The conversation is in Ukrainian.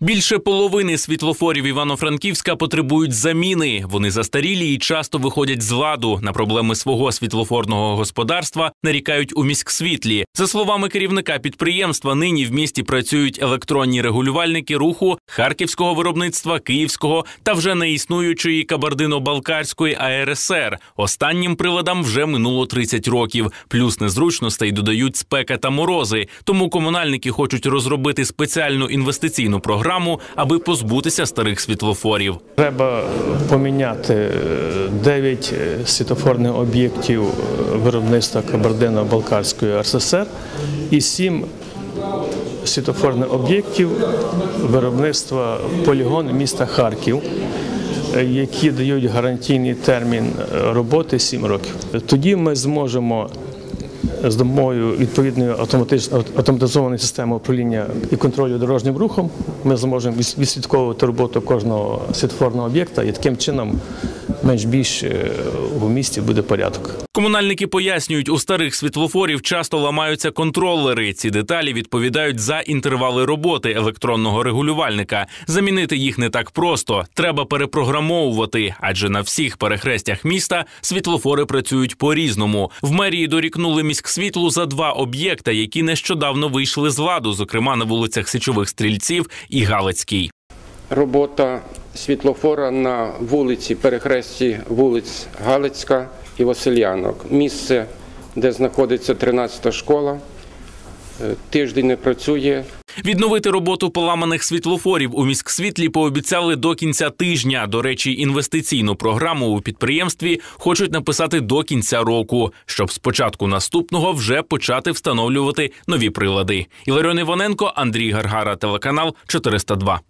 Більше половини світлофорів Івано-Франківська потребують заміни. Вони застарілі і часто виходять з ладу. На проблеми свого світлофорного господарства нарікають у міськсвітлі. За словами керівника підприємства, нині в місті працюють електронні регулювальники руху харківського виробництва, київського та вже не існуючої кабардино-балкарської АРСР. Останнім приладам вже минуло 30 років. Плюс незручностей додають спека та морози. Тому комунальники хочуть розробити спеціальну інвестиційну програму програму, аби позбутися старих світлофорів. Треба поміняти 9 світлофорних об'єктів виробництва Кабардино-Балкарської РССР і 7 світлофорних об'єктів виробництва полігон міста Харків. Які дають гарантійний термін роботи 7 років. Тоді ми зможемо з допомогою відповідної автоматизованої системи управління і контролю дорожнім рухом ми зможемо відслідковувати роботу кожного світофорного об'єкта і таким чином менш більш у місті буде порядок. Комунальники пояснюють, у старих світлофорів часто ламаються контролери. Ці деталі відповідають за інтервали роботи електронного регулювальника. Замінити їх не так просто. Треба перепрограмовувати, адже на всіх перехрестях міста світлофори працюють по різному. В мерії дорікнули міськсвітлу за два об'єкта, які нещодавно вийшли з ладу, зокрема на вулицях Січових Стрільців і Галицькій. Робота світлофора на вулиці, перехресті вулиць Галицька і Василянок. Місце, де знаходиться 13-та школа, тиждень не працює. Відновити роботу поламаних світлофорів у міськсвітлі пообіцяли до кінця тижня. До речі, інвестиційну програму у підприємстві хочуть написати до кінця року, щоб з початку наступного вже почати встановлювати нові прилади. Іларіон Іваненко, Андрій Гаргара, телеканал 402.